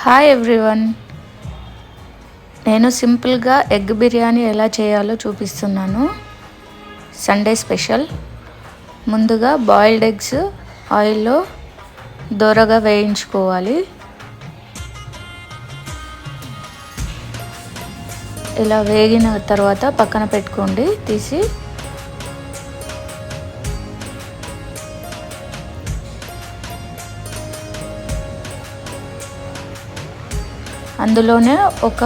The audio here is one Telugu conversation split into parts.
హాయ్ ఎవ్రీవన్ నేను సింపుల్గా ఎగ్ బిర్యానీ ఎలా చేయాలో చూపిస్తున్నాను. సండే స్పెషల్ ముందుగా బాయిల్డ్ ఎగ్స్ ఆయిల్లో దోరగా వేయించుకోవాలి. ఇలా వేగిన తర్వాత పక్కన పెట్టుకోండి తీసి అందులోనే ఒక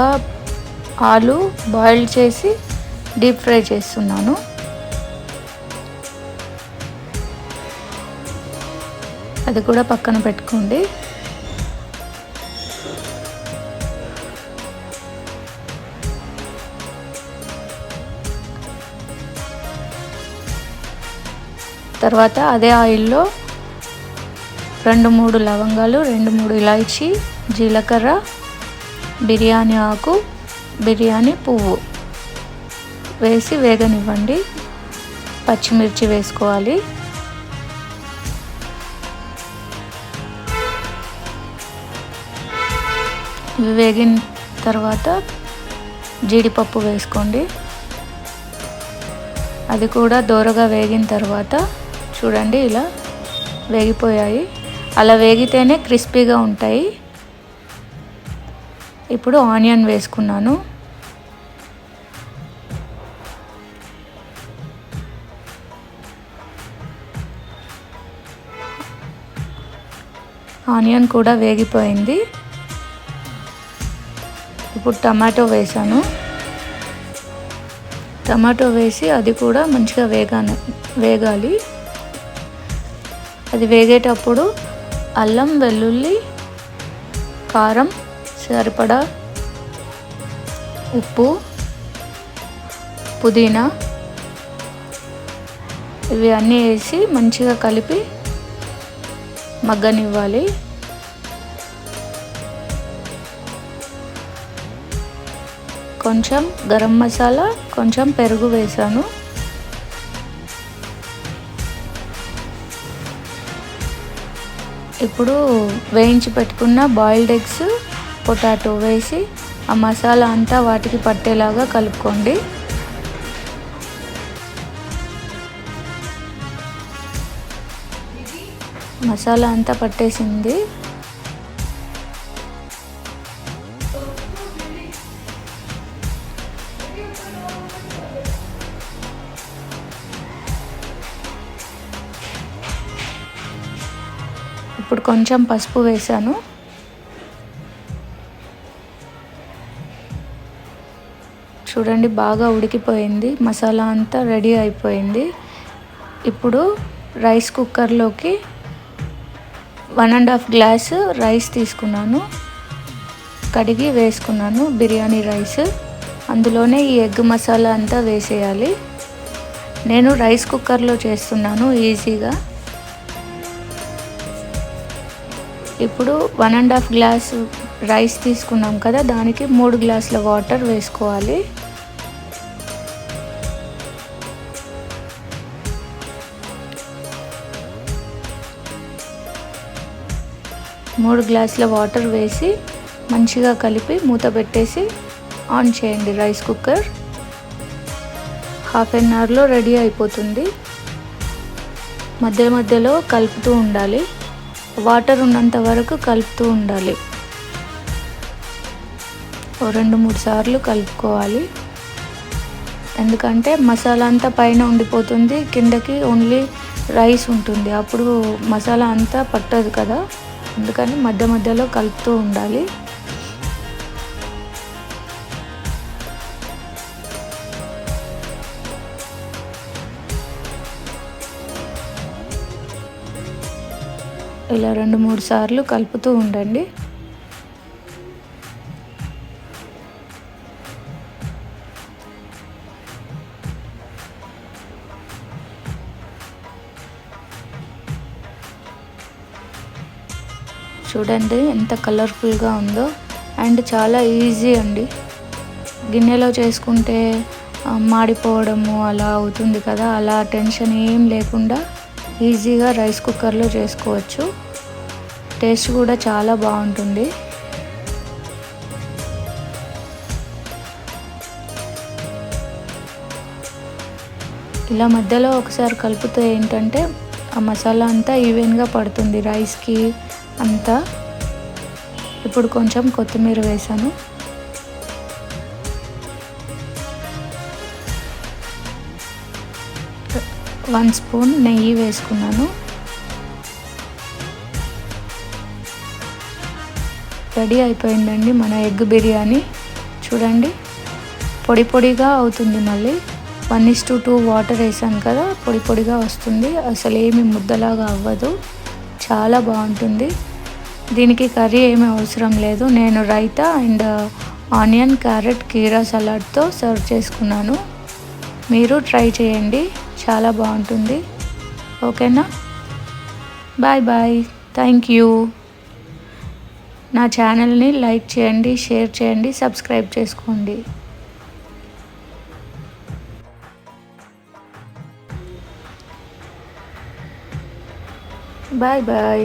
ఆలు బాయిల్ చేసి డీప్ ఫ్రై చేస్తున్నాను. అది కూడా పక్కన పెట్టుకోండి. తర్వాత అదే ఆయిల్లో రెండు మూడు లవంగాలు రెండు మూడు ఇలాచి జీలకర్ర బిర్యానీ ఆకు బిర్యానీ పువ్వు. వేసి వేగనివ్వండి. పచ్చిమిర్చి వేసుకోవాలి. ఇవి వేగిన తర్వాత జీడిపప్పు వేసుకోండి. అది కూడా దోరగా వేగిన తర్వాత చూడండి ఇలా వేగిపోయాయి. అలా వేగితేనే క్రిస్పీగా ఉంటాయి. ఇప్పుడు ఆనియన్ వేసుకున్నాను. ఆనియన్ కూడా వేగిపోయింది. ఇప్పుడు టమాటో వేసాను. టమాటో వేసి అది కూడా మంచిగా వేగాను వేగాలి. అది వేగేటప్పుడు అల్లం వెల్లుల్లి కారం సరిపడా ఉప్పు పుదీనా ఇవి అన్నీ వేసి మంచిగా కలిపి మగ్గనివ్వాలి. కొంచెం గరం మసాలా కొంచెం పెరుగు వేసాను. ఇప్పుడు వేయించి పెట్టుకున్న బాయిల్డ్ ఎగ్స్ పొటాటో వేసి ఆ మసాలా అంతా వాటికి పట్టేలాగా కలుపుకోండి. మసాలా అంతా పట్టేసింది. ఇప్పుడు కొంచెం పసుపు వేసాను చూడండి బాగా ఉడికిపోయింది. మసాలా అంతా రెడీ అయిపోయింది. ఇప్పుడు rice కుక్కర్లోకి one and half glass rice తీసుకున్నాను. కడిగి వేసుకున్నాను బిర్యానీ రైస్. అందులోనే ఈ ఎగ్ మసాలా అంతా వేసేయాలి. నేను రైస్ కుక్కర్లో చేస్తున్నాను ఈజీగా. ఇప్పుడు one and half glass rice తీసుకున్నాం కదా దానికి మూడు గ్లాసుల వాటర్ వేసుకోవాలి. మూడు గ్లాసుల వాటర్ వేసి మంచిగా కలిపి మూత పెట్టేసి ఆన్ చేయండి రైస్ కుక్కర్. హాఫ్ అన్ అవర్లో రెడీ అయిపోతుంది. మధ్య మధ్యలో కలుపుతూ ఉండాలి. వాటర్ ఉన్నంత వరకు కలుపుతూ ఉండాలి. రెండు మూడు సార్లు కలుపుకోవాలి. ఎందుకంటే మసాలా అంతా పైన ఉండిపోతుంది. కిందకి ఓన్లీ రైస్ ఉంటుంది. అప్పుడు మసాలా అంతా పట్టదు కదా. అందుకని మధ్య మధ్యలో కలుపుతూ ఉండాలి. ఇలా రెండు మూడు సార్లు కలుపుతూ ఉండండి. చూడండి ఎంత కలర్ఫుల్గా ఉందో. అండ్ చాలా ఈజీ అండి. గిన్నెలో చేసుకుంటే మాడిపోవడము అలా అవుతుంది కదా. అలా టెన్షన్ ఏం లేకుండా ఈజీగా రైస్ కుక్కర్లో చేసుకోవచ్చు. టేస్ట్ కూడా చాలా బాగుంటుంది. ఇలా మధ్యలో ఒకసారి కలుపుతే ఏంటంటే ఆ మసాలా అంతా ఈవెన్గా పడుతుంది. రైస్కి అంతా ఇప్పుడు కొంచెం కొత్తిమీర వేసాను. వన్ స్పూన్ నెయ్యి వేసుకున్నాను. రెడీ అయిపోయిందండి మన ఎగ్ బిర్యానీ. చూడండి పొడి పొడిగా అవుతుంది మళ్ళీ. One is to two water వేసాను కదా పొడి పొడిగా వస్తుంది. అసలు ఏమి ముద్దలాగా అవ్వదు. చాలా బాగుంటుంది. దీనికి కర్రీ ఏమీ అవసరం లేదు. నేను రైతా అండ్ ఆనియన్ క్యారెట్ కీరా సలాడ్తో సర్వ్ చేసుకున్నాను. మీరు ట్రై చేయండి. చాలా బాగుంటుంది. ఓకేనా? Bye bye. Thank you. నా ఛానల్ని లైక్ చేయండి షేర్ చేయండి సబ్స్క్రైబ్ చేసుకోండి. Bye bye